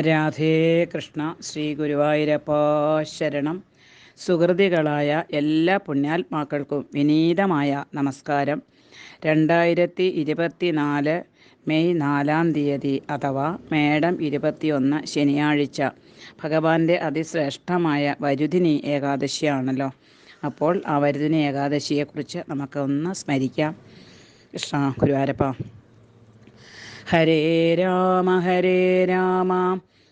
രാധേ കൃഷ്ണ ശ്രീ ഗുരുവായൂരപ്പ ശരണം. സുഹൃതികളായ എല്ലാ പുണ്യാത്മാക്കൾക്കും വിനീതമായ നമസ്കാരം. രണ്ടായിരത്തി ഇരുപത്തി നാല് മെയ് നാലാം തീയതി അഥവാ മേടം ഇരുപത്തിയൊന്ന് ശനിയാഴ്ച. ഭഗവാന്റെ അതിശ്രേഷ്ഠമായ വരുദിനി ഏകാദശിയാണല്ലോ. അപ്പോൾ ആ വരുദിനി ഏകാദശിയെക്കുറിച്ച് നമുക്കൊന്ന് സ്മരിക്കാം. കൃഷ്ണ ഗുരുവായൂരപ്പ. ഹരേ രാമ ഹരേ രാമ.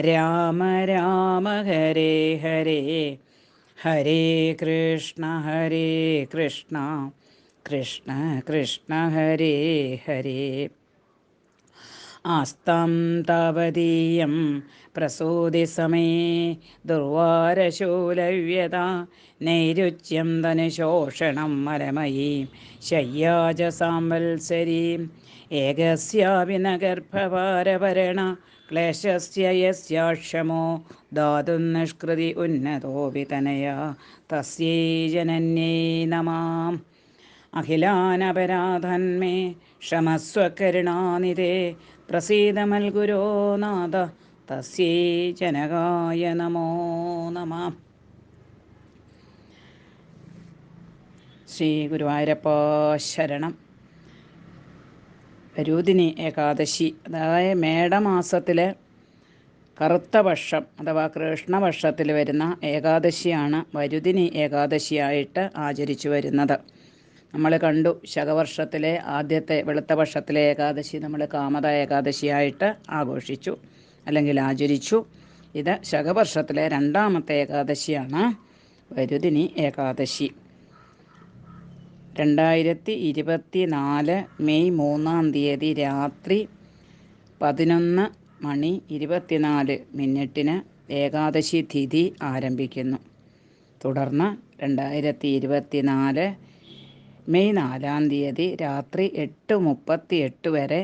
രാമ രാമ ഹരേ ഹരേ. ഹരേ കൃഷ്ണ ഹരേ കൃഷ്ണ. കൃഷ്ണ കൃഷ്ണ ഹരേ ഹരേ. ആസ്താം താവതീയം പ്രസൂതിസമേ ദുർവാരശൂലവ്യത നൈരുച്യം ധനുശോഷണം മലമയീം ശയ്യാജ സാംവത്സരീം ഏകസ്യാപി ന ഗർഭഭാരഭരണ ക്ലേശസ്യ निष्कृति ദാതും നിഷ്കൃതി ഉന്നതോ തനയാ തസ്യൈ ജനന്യൈ നമാം അഖിലാനപരാധന്മേ ക്ഷമസ്വകരുണാനിതേ പ്രസീതമൽഗുരോ നാഥ തസ്യൈ ജനകായ നമോ നമ ശ്രീ ഗുരുവായൂരപ്പ ശരണം രൂതിനി ഏകാദശി. അതായത് മേടമാസത്തിലെ കറുത്ത പക്ഷം അഥവാ കൃഷ്ണപക്ഷത്തിൽ വരുന്ന ഏകാദശിയാണ് വരുതിനി ഏകാദശിയായിട്ട് ആചരിച്ചു വരുന്നത്. നമ്മൾ കണ്ടു ശകവർഷത്തിലെ ആദ്യത്തെ വെളുത്ത പക്ഷത്തിലെ ഏകാദശി നമ്മൾ കാമത ഏകാദശിയായിട്ട് ആഘോഷിച്ചു അല്ലെങ്കിൽ ആചരിച്ചു. ഇത് ശകവർഷത്തിലെ രണ്ടാമത്തെ ഏകാദശിയാണ് വരുതിനി ഏകാദശി. രണ്ടായിരത്തി ഇരുപത്തി നാല് മെയ് മൂന്നാം തീയതി രാത്രി പതിനൊന്ന് മണി ഇരുപത്തിനാല് മിനിറ്റിന് ഏകാദശി തിഥി ആരംഭിക്കുന്നു. തുടർന്ന് രണ്ടായിരത്തി ഇരുപത്തി നാല് മെയ് നാലാം തീയതി രാത്രി എട്ട് മുപ്പത്തി എട്ട് വരെ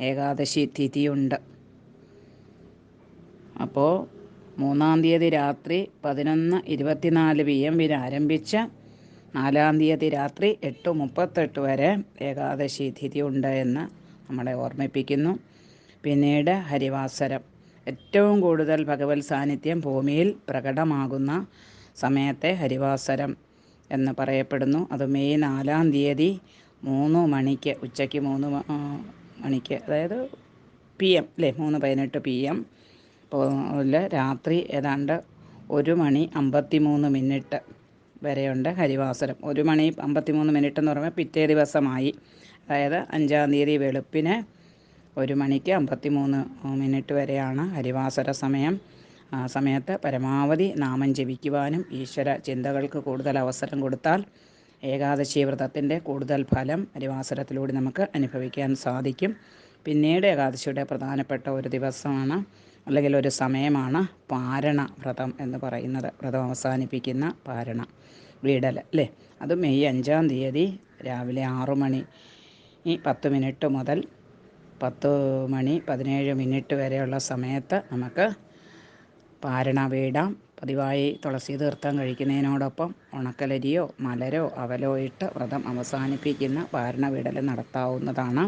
ഏകാദശി തിഥിയുണ്ട്. അപ്പോൾ മൂന്നാം തീയതി രാത്രി പതിനൊന്ന് ഇരുപത്തിനാല് പി എം വരെ ആരംഭിച്ച നാലാം തീയതി രാത്രി എട്ട് മുപ്പത്തെട്ട് വരെ ഏകാദശി തിഥി ഉണ്ട് എന്ന് നമ്മളെ ഓർമ്മിപ്പിക്കുന്നു. പിന്നീട് ഹരിവാസരം. ഏറ്റവും കൂടുതൽ ഭഗവത് സാന്നിധ്യം ഭൂമിയിൽ പ്രകടമാകുന്ന സമയത്തെ ഹരിവാസരം എന്ന് പറയപ്പെടുന്നു. അത് മെയ് നാലാം തീയതി മൂന്ന് മണിക്ക് ഉച്ചയ്ക്ക് മൂന്ന് മണിക്ക് അതായത് പി എം അല്ലേ? മൂന്ന് പതിനെട്ട് പി എം. രാത്രി ഏതാണ്ട് ഒരു മണി അമ്പത്തി മൂന്ന് മിനിറ്റ് വരെയുണ്ട് ഹരിവാസരം ഒരു മണി അമ്പത്തിമൂന്ന് മിനിറ്റ് എന്ന് പറയുമ്പോൾ പിറ്റേ ദിവസമായി. അതായത് അഞ്ചാം തീയതി വെളുപ്പിന് ഒരു മണിക്ക് അമ്പത്തിമൂന്ന് മിനിറ്റ് വരെയാണ് ഹരിവാസര സമയം. ആ സമയത്ത് പരമാവധി നാമം ജപിക്കുവാനും ഈശ്വര ചിന്തകൾക്ക് കൂടുതൽ അവസരം കൊടുത്താൽ ഏകാദശി വ്രതത്തിന്റെ കൂടുതൽ ഫലം ഹരിവാസരത്തിലൂടെ നമുക്ക് അനുഭവിക്കാൻ സാധിക്കും. പിന്നീട് ഏകാദശിയുടെ പ്രധാനപ്പെട്ട ഒരു ദിവസമാണ് അല്ലെങ്കിൽ ഒരു സമയമാണ് പാരണ വ്രതം എന്ന് പറയുന്നത്. വ്രതം അവസാനിപ്പിക്കുന്ന പാരണ വീടൽ അല്ലേ? അത് മെയ് അഞ്ചാം തീയതി രാവിലെ ആറു മണി ഈ പത്ത് മിനിറ്റ് മുതൽ പത്ത് മണി പതിനേഴ് മിനിറ്റ് വരെയുള്ള സമയത്ത് നമുക്ക് പാരണ വീടാം പതിവായി തുളസി തീർത്ഥം കഴിക്കുന്നതിനോടൊപ്പം ഉണക്കലരിയോ മലരോ അവലോ ഇട്ട് വ്രതം അവസാനിപ്പിക്കുന്ന പാരണ വീടൽ നടത്താവുന്നതാണ്.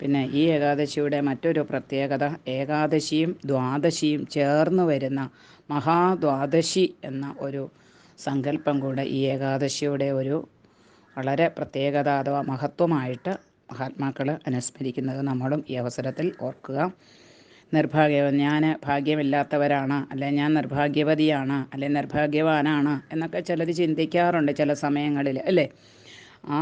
പിന്നെ ഈ ഏകാദശിയുടെ മറ്റൊരു പ്രത്യേകത ഏകാദശിയും ദ്വാദശിയും ചേർന്ന് വരുന്ന മഹാദ്വാദശി എന്ന ഒരു സങ്കല്പം കൂടെ ഈ ഏകാദശിയുടെ ഒരു വളരെ പ്രത്യേകത അഥവാ മഹത്വമായിട്ട് മഹാത്മാക്കൾ അനുസ്മരിക്കുന്നത് നമ്മളും ഈ അവസരത്തിൽ ഓർക്കുക. നിർഭാഗ്യ ഞാൻ ഭാഗ്യമില്ലാത്തവരാണ് അല്ലെ ഞാൻ നിർഭാഗ്യവതിയാണ് അല്ലെ നിർഭാഗ്യവാനാണ് എന്നൊക്കെ ചിലർ ചിന്തിക്കാറുണ്ട് ചില സമയങ്ങളിൽ അല്ലേ? ആ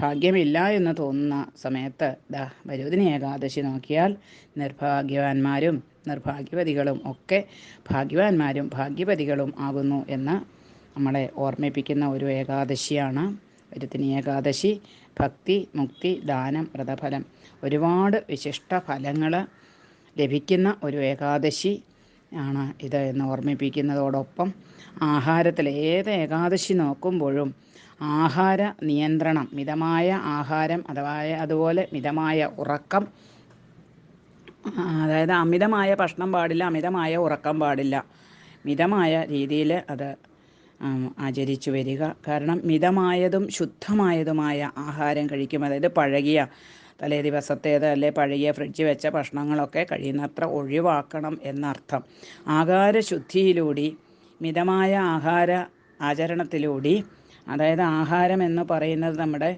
ഭാഗ്യമില്ല എന്ന് തോന്നുന്ന സമയത്ത് ദാ വരുതിനി ഏകാദശി നോക്കിയാൽ നിർഭാഗ്യവാന്മാരും നിർഭാഗ്യവതികളും ഒക്കെ ഭാഗ്യവാന്മാരും ഭാഗ്യവതികളും ആകുന്നു എന്ന് നമ്മളെ ഓർമ്മിപ്പിക്കുന്ന ഒരു ഏകാദശിയാണ് വരുത്തിനി ഏകാദശി. ഭക്തി മുക്തി ദാനം വ്രതഫലം ഒരുപാട് വിശിഷ്ട ഫലങ്ങൾ ലഭിക്കുന്ന ഒരു ഏകാദശി ആണ് ഇത് എന്ന് ഓർമ്മിപ്പിക്കുന്നതോടൊപ്പം ആഹാരത്തിൽ ഏത് ഏകാദശി നോക്കുമ്പോഴും ആഹാര നിയന്ത്രണം മിതമായ ആഹാരം അഥവാ അതുപോലെ മിതമായ ഉറക്കം അതായത് അമിതമായ ഭക്ഷണം പാടില്ല അമിതമായ ഉറക്കം പാടില്ല മിതമായ രീതിയിൽ അത് ആചരിച്ചു വരിക. കാരണം മിതമായതും ശുദ്ധമായതുമായ ആഹാരം കഴിക്കും. അതായത് പഴകിയ തലേ ദിവസത്തേത് അല്ലെ പഴകിയ ഫ്രിഡ്ജ് വെച്ച ഭക്ഷണങ്ങളൊക്കെ കഴിയുന്നത്ര ഒഴിവാക്കണം എന്നർത്ഥം. ആഹാരശുദ്ധിയിലൂടെ മിതമായ ആഹാര ആചരണത്തിലൂടെ അതായത് ആഹാരം എന്ന് പറയുന്നത് നമ്മുടെ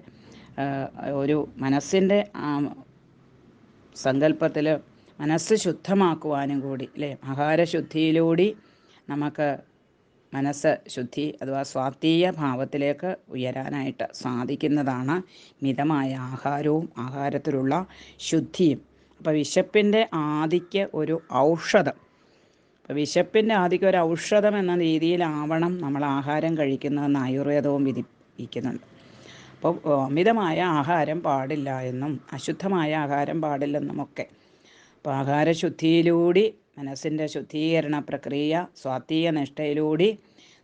ഒരു മനസ്സിന്റെ സങ്കല്പത്തിൽ മനസ്സ് ശുദ്ധമാക്കുവാനും കൂടി അല്ലേ? ആഹാരശുദ്ധിയിലൂടെ നമുക്ക് മനസ്സ് ശുദ്ധി അഥവാ സ്വാത്തീയ ഭാവത്തിലേക്ക് ഉയരാനായിട്ട് സാധിക്കുന്നതാണ് മിതമായ ആഹാരവും ആഹാരത്തിലുള്ള ശുദ്ധിയും. അപ്പോൾ വിശപ്പിന്റെ ആദിക്ക് ഒരു ഔഷധം. വിശപ്പിന്റെ ആദ്യം ഒരു ഔഷധം എന്ന രീതിയിലാവണം നമ്മൾ ആഹാരം കഴിക്കുന്നതെന്ന് ആയുർവേദവും വിധിക്കുന്നുണ്ട് അപ്പോൾ അമിതമായ ആഹാരം പാടില്ല എന്നും അശുദ്ധമായ ആഹാരം പാടില്ലെന്നും ഒക്കെ അപ്പോൾ ആഹാരശുദ്ധിയിലൂടെ മനസ്സിന്റെ ശുദ്ധീകരണ പ്രക്രിയ സ്വാത്തീയ നിഷ്ഠയിലൂടെ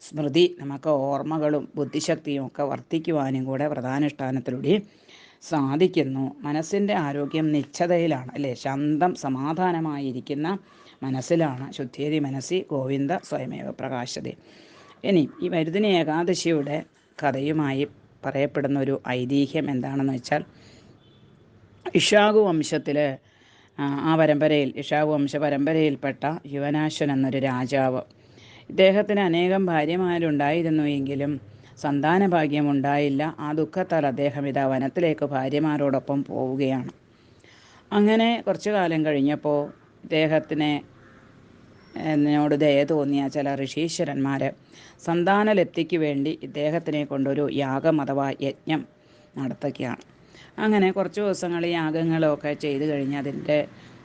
സ്മൃതി നമുക്ക് ഓർമ്മകളും ബുദ്ധിശക്തിയും ഒക്കെ വർദ്ധിക്കുവാനും കൂടെ പ്രധാനുഷ്ഠാനത്തിലൂടെ സാധിക്കുന്നു. മനസ്സിന്റെ ആരോഗ്യം നിശ്ചതയിലാണ്. അല്ലേ? ശാന്തം സമാധാനമായിരിക്കുന്ന മനസ്സിലാണ് ശുദ്ധേരി മനസ്സി ഗോവിന്ദ സ്വയമേവ പ്രകാശത. ഇനി ഈ മരുദിനി ഏകാദശിയുടെ കഥയുമായി പറയപ്പെടുന്ന ഒരു ഐതിഹ്യം എന്താണെന്ന് വെച്ചാൽ ഇഷാഗു വംശത്തിൽ ആ പരമ്പരയിൽ ഇഷാഗു വംശ പരമ്പരയിൽപ്പെട്ട യുവനാശൻ എന്നൊരു രാജാവ് ഇദ്ദേഹത്തിന് അനേകം ഭാര്യമാരുണ്ടായിരുന്നു എങ്കിലും സന്താന ഭാഗ്യമുണ്ടായില്ല ആ ദുഃഖത്താൽ അദ്ദേഹം ഇതാ വനത്തിലേക്ക് ഭാര്യമാരോടൊപ്പം പോവുകയാണ്. അങ്ങനെ കുറച്ചു കാലം കഴിഞ്ഞപ്പോൾ ഇദ്ദേഹത്തിന് എന്നോട് ദയ തോന്നിയ ചില ഋഷീശ്വരന്മാർ സന്താനലബ്ധിക്ക് വേണ്ടി ഇദ്ദേഹത്തിനെ കൊണ്ടൊരു യാഗം അഥവാ യജ്ഞം നടത്തുകയാണ്. അങ്ങനെ കുറച്ച് ദിവസങ്ങൾ യാഗങ്ങളൊക്കെ ചെയ്തു കഴിഞ്ഞ് അതിന്റെ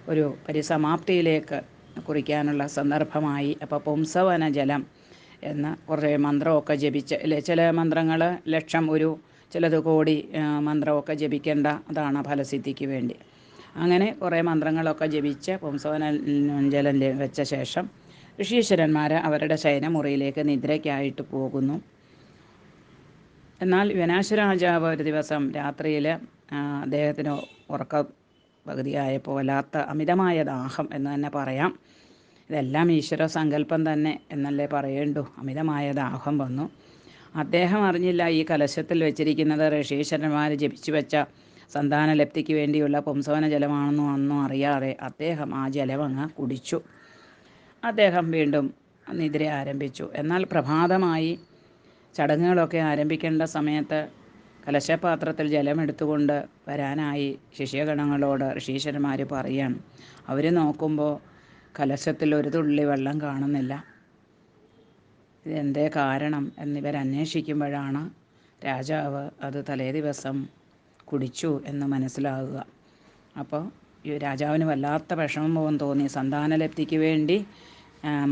ഒരു പരിസമാപ്തിയിലേക്ക് കുറിക്കാനുള്ള സന്ദർഭമായി. അപ്പോൾ പുംസവന ജലം എന്ന കുറേ മന്ത്രമൊക്കെ ജപിച്ച് അല്ലെ ചില മന്ത്രങ്ങൾ ലക്ഷം ഒരു ചിലത് കോടി മന്ത്രമൊക്കെ ജപിക്കേണ്ട അതാണ് ഫലസിദ്ധിക്ക് വേണ്ടി. അങ്ങനെ കുറേ മന്ത്രങ്ങളൊക്കെ ജപിച്ച് പുംസവന ജലം വെച്ച ശേഷം ഋഷീശ്വരന്മാർ അവരുടെ ശയനമുറിയിലേക്ക് നിദ്രയ്ക്കായിട്ട് പോകുന്നു. എന്നാൽ വിനാശരാജാവ് ഒരു ദിവസം രാത്രിയിൽ അദ്ദേഹത്തിന് ഉറക്ക പകുതിയായപ്പോൾ വല്ലാത്ത അമിതമായ ദാഹം എന്ന് തന്നെ പറയാം. ഇതെല്ലാം ഈശ്വര സങ്കല്പം തന്നെ എന്നല്ലേ പറയേണ്ടു. അമിതമായ ദാഹം വന്നു. അദ്ദേഹം അറിഞ്ഞില്ല ഈ കലശത്തിൽ വെച്ചിരിക്കുന്നത് ഋഷീശ്വരന്മാർ ജപിച്ചു വെച്ച സന്താനലബ്ധിക്ക് വേണ്ടിയുള്ള പുംസവന ജലമാണെന്നോ അന്നും അറിയാതെ അദ്ദേഹം ആ ജലമങ്ങ് കുടിച്ചു. അദ്ദേഹം വീണ്ടും നിദ്ര ആരംഭിച്ചു. എന്നാൽ പ്രഭാതമായി ചടങ്ങുകളൊക്കെ ആരംഭിക്കേണ്ട സമയത്ത് കലശപാത്രത്തിൽ ജലമെടുത്തുകൊണ്ട് വരാനായി ശിഷ്യഗണങ്ങളോട് ഋഷീശ്വരന്മാർ പറയാണ്. അവർ നോക്കുമ്പോൾ കലശത്തിൽ ഒരു തുള്ളി വെള്ളം കാണുന്നില്ല. ഇതെന്തേ കാരണം എന്നിവർ അന്വേഷിക്കുമ്പോഴാണ് രാജാവ് അത് തലേ ദിവസം കുടിച്ചു എന്ന് മനസ്സിലാകുക. അപ്പോൾ ഈ രാജാവിന് വല്ലാത്ത വിഷമം തോന്നി. സന്താനലബ്ധിക്ക് വേണ്ടി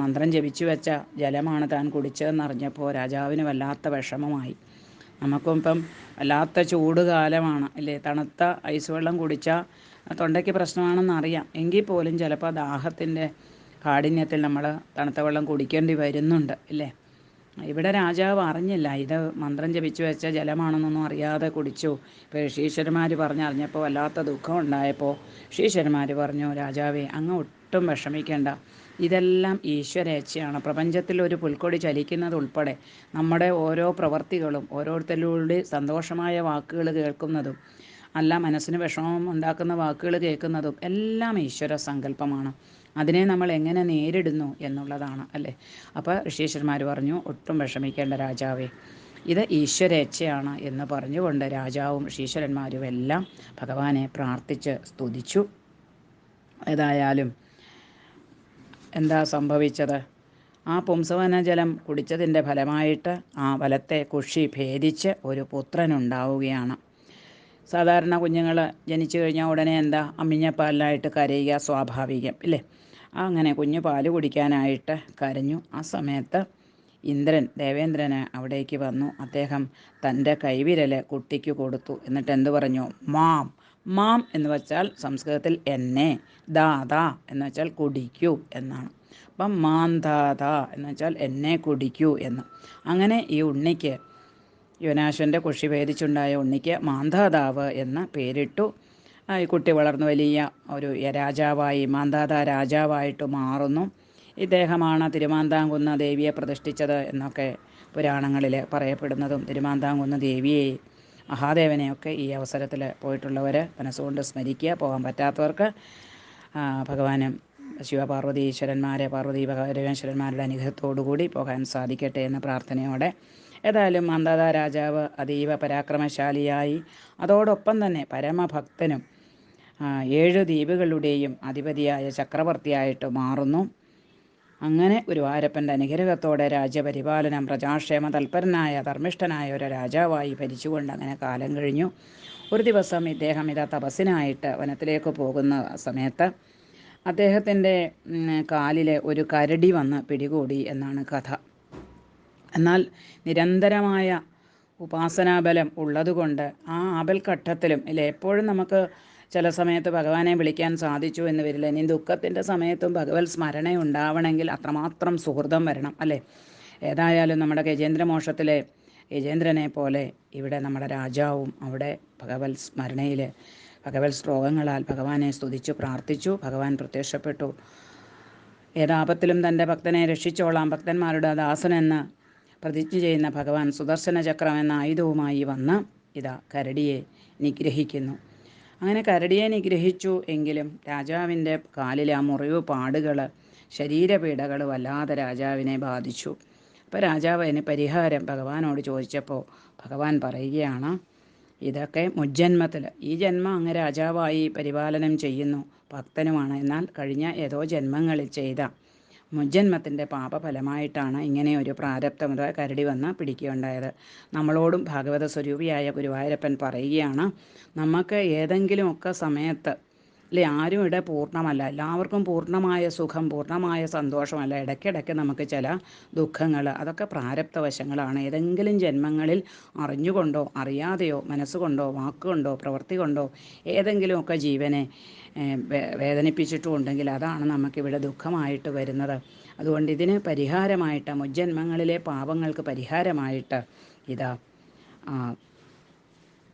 മന്ത്രം ജപിച്ചു വെച്ച ജലമാണ് താൻ കുടിച്ചതെന്നറിഞ്ഞപ്പോൾ രാജാവിന് വല്ലാത്ത വിഷമമായി. നമുക്കും ഇപ്പം വല്ലാത്ത ചൂട് കാലമാണ് അല്ലേ തണുത്ത ഐസ് വെള്ളം കുടിച്ചാൽ തൊണ്ടയ്ക്ക് പ്രശ്നമാണെന്ന് അറിയാം. എങ്കിൽ പോലും ചിലപ്പോൾ ദാഹത്തിന്റെ കാഠിന്യത്തിൽ നമ്മൾ തണുത്ത വെള്ളം കുടിക്കേണ്ടി വരുന്നുണ്ട് അല്ലേ ഇവിടെ രാജാവ് അറിഞ്ഞില്ല. ഇത് മന്ത്രം ജപിച്ചു വെച്ച ജലമാണെന്നൊന്നും അറിയാതെ കുടിച്ചു. ഇപ്പോൾ ഋഷീശ്വരന്മാർ പറഞ്ഞറിഞ്ഞപ്പോൾ വല്ലാത്ത ദുഃഖം ഉണ്ടായപ്പോൾ ഋഷീശ്വരന്മാർ പറഞ്ഞു രാജാവേ അങ്ങ് ഒട്ടും വിഷമിക്കേണ്ട. ഇതെല്ലാം ഈശ്വരേച്ഛയാണ്. പ്രപഞ്ചത്തിൽ ഒരു പുൽക്കൊടി ചലിക്കുന്നത് ഉൾപ്പെടെ നമ്മുടെ ഓരോ പ്രവർത്തികളും ഓരോരുത്തരിലൂടെ സന്തോഷമായ വാക്കുകൾ കേൾക്കുന്നതും അല്ല മനസ്സിന് വിഷമം ഉണ്ടാക്കുന്ന വാക്കുകൾ കേൾക്കുന്നതും എല്ലാം ഈശ്വര സങ്കല്പമാണ്. അതിനെ നമ്മൾ എങ്ങനെ നേരിടുന്നു എന്നുള്ളതാണ് അല്ലേ? അപ്പോൾ ഋഷീശ്വരന്മാർ പറഞ്ഞു ഒട്ടും വിഷമിക്കേണ്ട രാജാവേ ഇത് ഈശ്വരേച്ഛയാണ് എന്ന് പറഞ്ഞുകൊണ്ട് രാജാവും ഋഷീശ്വരന്മാരും എല്ലാം ഭഗവാനെ പ്രാർത്ഥിച്ച് സ്തുതിച്ചു. ഏതായാലും എന്താ സംഭവിച്ചത്? ആ പുംസവന ജലം കുടിച്ചതിന്റെ ഫലമായിട്ട് ആ വലത്തെ കുഷി ഭേദിച്ച് ഒരു പുത്രനുണ്ടാവുകയാണ്. സാധാരണ കുഞ്ഞുങ്ങൾ ജനിച്ചു കഴിഞ്ഞാൽ ഉടനെ എന്താ അമ്മിഞ്ഞപ്പാലിനായിട്ട് കരയുക സ്വാഭാവികം ഇല്ലേ? അങ്ങനെ കുഞ്ഞ് പാൽ കുടിക്കാനായിട്ട് കരഞ്ഞു. ആ സമയത്ത് ഇന്ദ്രൻ ദേവേന്ദ്രന് അവിടേക്ക് വന്നു. അദ്ദേഹം തന്റെ കൈവിരൽ കുട്ടിക്ക് കൊടുത്തു. എന്നിട്ട് എന്ത് പറഞ്ഞു? മാം മാം എന്ന് വെച്ചാൽ സംസ്കൃതത്തിൽ എന്നെ ദാദാ എന്ന് വെച്ചാൽ കുടിക്കൂ എന്നാണ്. അപ്പം മാന്താത എന്ന് വെച്ചാൽ എന്നെ കുടിക്കൂ എന്ന്. അങ്ങനെ ഈ ഉണ്ണിക്ക് യുവനാശന്റെ കുഷി ഭേദിച്ചുണ്ടായ ഉണ്ണിക്ക് മാന്താതാവ് എന്ന് പേരിട്ടു. ഈ കുട്ടി വളർന്നു വലിയ ഒരു രാജാവായി മാന്താത രാജാവായിട്ട് മാറുന്നു. ഇദ്ദേഹമാണ് തിരുമാന്താംകുന്ന ദേവിയെ പ്രതിഷ്ഠിച്ചത് എന്നൊക്കെ പുരാണങ്ങളിൽ പറയപ്പെടുന്നതും തിരുമാന്താംകുന്ന ദേവിയെ മഹാദേവനെയൊക്കെ ഈ അവസരത്തിൽ പോയിട്ടുള്ളവർ മനസ്സുകൊണ്ട് സ്മരിക്കുക. പോകാൻ പറ്റാത്തവർക്ക് ഭഗവാനും ശിവപാർവതീശ്വരന്മാരെ പാർവതി പരമേശ്വരന്മാരുടെ അനുഗ്രഹത്തോടുകൂടി പോകാൻ സാധിക്കട്ടെ എന്ന പ്രാർത്ഥനയോടെ ഏതായാലും മന്ദത രാജാവ് അതീവ പരാക്രമശാലിയായി. അതോടൊപ്പം തന്നെ പരമഭക്തനും ഏഴ് ദ്വീപുകളുടെയും അധിപതിയായ ചക്രവർത്തിയായിട്ട് മാറുന്നു. അങ്ങനെ ഗുരുവായൂരപ്പന്റെ അനുഗ്രഹത്തോടെ രാജ്യപരിപാലനം പ്രജാക്ഷേമ തൽപരനായ ധർമ്മിഷ്ഠനായ ഒരു രാജാവായി ഭരിച്ചുകൊണ്ട് അങ്ങനെ കാലം കഴിഞ്ഞു. ഒരു ദിവസം ഇദ്ദേഹം ഇതാ തപസ്സിനായിട്ട് വനത്തിലേക്ക് പോകുന്ന സമയത്ത് അദ്ദേഹത്തിന്റെ കാലിലെ ഒരു കരടി വന്ന് പിടികൂടി എന്നാണ് കഥ. എന്നാൽ നിരന്തരമായ ഉപാസനാബലം ഉള്ളതുകൊണ്ട് ആ ആപൽഘട്ടത്തിലും ഇല്ല എപ്പോഴും നമുക്ക് ചില സമയത്ത് ഭഗവാനെ വിളിക്കാൻ സാധിച്ചു എന്ന് വരില്ല. ഇനി ദുഃഖത്തിന്റെ സമയത്തും ഭഗവത് സ്മരണ ഉണ്ടാവണമെങ്കിൽ അത്രമാത്രം സുഹൃതം വരണം അല്ലേ? ഏതായാലും നമ്മുടെ ഗജേന്ദ്രമോക്ഷത്തിലെ ഗജേന്ദ്രനെ പോലെ ഇവിടെ നമ്മുടെ രാജാവും അവിടെ ഭഗവത് സ്മരണയിൽ ഭഗവത് ശ്ലോകങ്ങളാൽ ഭഗവാനെ സ്തുതിച്ചു പ്രാർത്ഥിച്ചു ഭഗവാൻ പ്രത്യക്ഷപ്പെട്ടു. ഏതാപത്തിലും തന്റെ ഭക്തനെ രക്ഷിച്ചോളാം. ഭക്തന്മാരുടെ ദാസനെന്ന് പ്രതിജ്ഞ ചെയ്യുന്ന ഭഗവാൻ സുദർശന ചക്രം എന്ന ആയുധവുമായി വന്ന് ഇതാ കരടിയെ നിഗ്രഹിക്കുന്നു. അങ്ങനെ കരടിയെ നിഗ്രഹിച്ചു എങ്കിലും രാജാവിന്റെ കാലിലെ ആ മുറിവ് പാടുകൾ ശരീരപീഡകൾ വല്ലാതെ രാജാവിനെ ബാധിച്ചു. അപ്പോൾ രാജാവ് അതിന് പരിഹാരം ഭഗവാനോട് ചോദിച്ചപ്പോൾ ഭഗവാൻ പറയുകയാണ് ഇതൊക്കെ മുജ്ജന്മത്തിൽ ഈ ജന്മം അങ്ങ് രാജാവായി പരിപാലനം ചെയ്യുന്നു ഭക്തനുമാണ്. എന്നാൽ കഴിഞ്ഞ ഏതോ ജന്മങ്ങളിൽ ചെയ്ത മുജ്ജന്മത്തിന്റെ പാപഫലമായിട്ടാണ് ഇങ്ങനെ ഒരു പ്രാരബ്ധം അഥവാ കരടി വന്ന് പിടിക്കുകയുണ്ടായത്. നമ്മളോടും ഭാഗവത സ്വരൂപിയായ ഗുരുവായൂരപ്പൻ പറയുകയാണ് നമുക്ക് ഏതെങ്കിലുമൊക്കെ സമയത്ത് അല്ലെ ആരും ഇവിടെ പൂർണമല്ല. എല്ലാവർക്കും പൂർണമായ സുഖം പൂർണമായ സന്തോഷമല്ല. ഇടയ്ക്കിടയ്ക്ക് നമുക്ക് ചില ദുഃഖങ്ങൾ അതൊക്കെ പ്രാരബ്ധവശങ്ങളാണ് ഏതെങ്കിലും ജന്മങ്ങളിൽ അറിഞ്ഞുകൊണ്ടോ അറിയാതെയോ മനസ്സുകൊണ്ടോ വാക്കുകൊണ്ടോ പ്രവൃത്തി കൊണ്ടോ ഏതെങ്കിലുമൊക്കെ ജീവനെ വേദനിപ്പിച്ചിട്ടുണ്ടെങ്കിൽ അതാണ് നമുക്കിവിടെ ദുഃഖമായിട്ട് വരുന്നത്. അതുകൊണ്ട് ഇതിന് പരിഹാരമായിട്ട് മുജ്ജന്മങ്ങളിലെ പാപങ്ങൾക്ക് പരിഹാരമായിട്ട് ഇതാ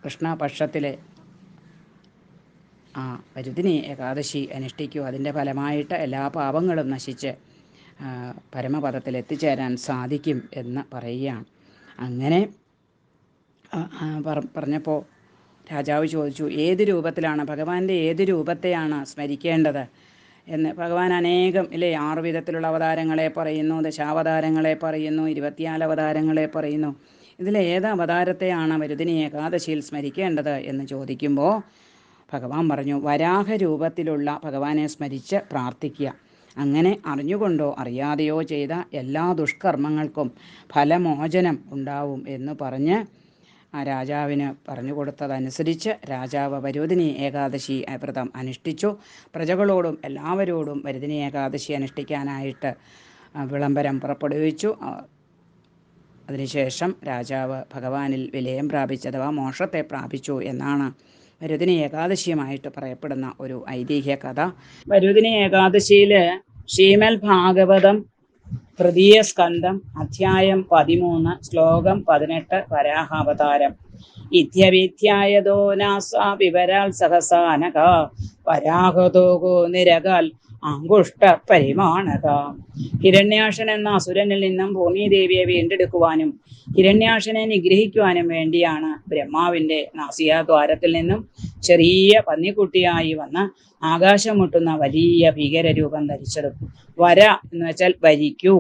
കൃഷ്ണപക്ഷത്തിലെ ആ വരുതിനി ഏകാദശി അനുഷ്ഠിക്കൂ. അതിന്റെ ഫലമായിട്ട് എല്ലാ പാപങ്ങളും നശിച്ച് പരമപദത്തിൽ എത്തിച്ചേരാൻ സാധിക്കും എന്ന് പറയുകയാണ്. അങ്ങനെ പറഞ്ഞപ്പോൾ രാജാവ് ചോദിച്ചു ഏത് രൂപത്തിലാണ് ഭഗവാന്റെ ഏത് രൂപത്തെയാണ് സ്മരിക്കേണ്ടത്? എന്ന് ഭഗവാൻ അനേകം ഇല്ലേ ആറ് വിധത്തിലുള്ള അവതാരങ്ങളെ പറയുന്നു ദശാവതാരങ്ങളെ പറയുന്നു ഇരുപത്തിനാല് അവതാരങ്ങളെ പറയുന്നു. ഇതിൽ ഏത് അവതാരത്തെയാണ് മരുതിനി ഏകാദശിയിൽ സ്മരിക്കേണ്ടത് എന്ന് ചോദിക്കുമ്പോൾ ഭഗവാൻ പറഞ്ഞു വരാഹ രൂപത്തിലുള്ള ഭഗവാനെ സ്മരിച്ച് പ്രാർത്ഥിക്കുക. അങ്ങനെ അറിഞ്ഞുകൊണ്ടോ അറിയാതെയോ ചെയ്ത എല്ലാ ദുഷ്കർമ്മങ്ങൾക്കും ഫലമോചനം ഉണ്ടാവും എന്ന് പറഞ്ഞ് ആ രാജാവിന് പറഞ്ഞു കൊടുത്തതനുസരിച്ച് രാജാവ് വരോധിനി ഏകാദശി വ്രതം അനുഷ്ഠിച്ചു. പ്രജകളോടും എല്ലാവരോടും വരുതിനി ഏകാദശി അനുഷ്ഠിക്കാനായിട്ട് വിളംബരം പുറപ്പെടുവിച്ചു. അതിനുശേഷം രാജാവ് ഭഗവാനിൽ വിലയം പ്രാപിച്ചു അഥവാ മോക്ഷത്തെ പ്രാപിച്ചു എന്നാണ് വരുതിനി ഏകാദശിയുമായിട്ട് പറയപ്പെടുന്ന ഒരു ഐതിഹ്യ കഥ. വരുതിനി ഏകാദശിയിൽ ശ്രീമൽ ഭാഗവതം തൃതീയ സ്കന്ധം അധ്യായം പതിമൂന്ന് ശ്ലോകം പതിനെട്ട് വരാഹാവതാരം. ഇത്യവിധ്യായതോ നാസ വിവരാൽ സഹസാനക വരാഹതോകോ നിരകാൽ അങ്കുഷ്ട പരിമാണത ഹിരണ്യാഷൻ എന്ന അസുരനിൽ നിന്നും ഭൂമിദേവിയെ വീണ്ടെടുക്കുവാനും ഹിരണ്യാക്ഷനെ നിഗ്രഹിക്കുവാനും വേണ്ടിയാണ് ബ്രഹ്മാവിന്റെ നാസികാദ്വാരത്തിൽ നിന്നും ചെറിയ പന്നിക്കുട്ടിയായി വന്ന് ആകാശം മുട്ടുന്ന വലിയ ഭീകരരൂപം ധരിച്ചത്. വര എന്ന് വെച്ചാൽ വരിക്കൂ.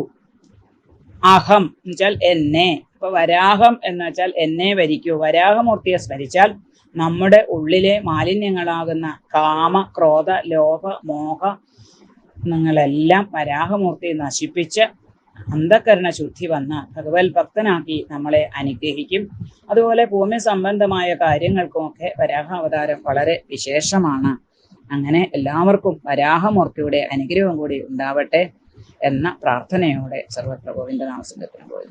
അഹം എന്ന് വെച്ചാൽ എന്നെ. അപ്പൊ വരാഹം എന്ന് വെച്ചാൽ എന്നെ വരിക്കൂ. വരാഹമൂർത്തിയെ സ്മരിച്ചാൽ നമ്മുടെ ഉള്ളിലെ മാലിന്യങ്ങളാകുന്ന കാമ ക്രോധ ലോഭ മോഹ നിങ്ങളെല്ലാം വരാഹമൂർത്തി നശിപ്പിച്ച് അന്ധകരണ ശുദ്ധി വന്ന് ഭഗവത് ഭക്തനാക്കി നമ്മളെ അനുഗ്രഹിക്കും. അതുപോലെ ഭൂമി സംബന്ധമായ കാര്യങ്ങൾക്കുമൊക്കെ വരാഹാവതാരം വളരെ വിശേഷമാണ്. അങ്ങനെ എല്ലാവർക്കും വരാഹമൂർത്തിയുടെ അനുഗ്രഹം കൂടി ഉണ്ടാവട്ടെ എന്ന പ്രാർത്ഥനയോടെ സർവത്ര ഗോവിന്ദനാമസംഗത്തിന് പോയി.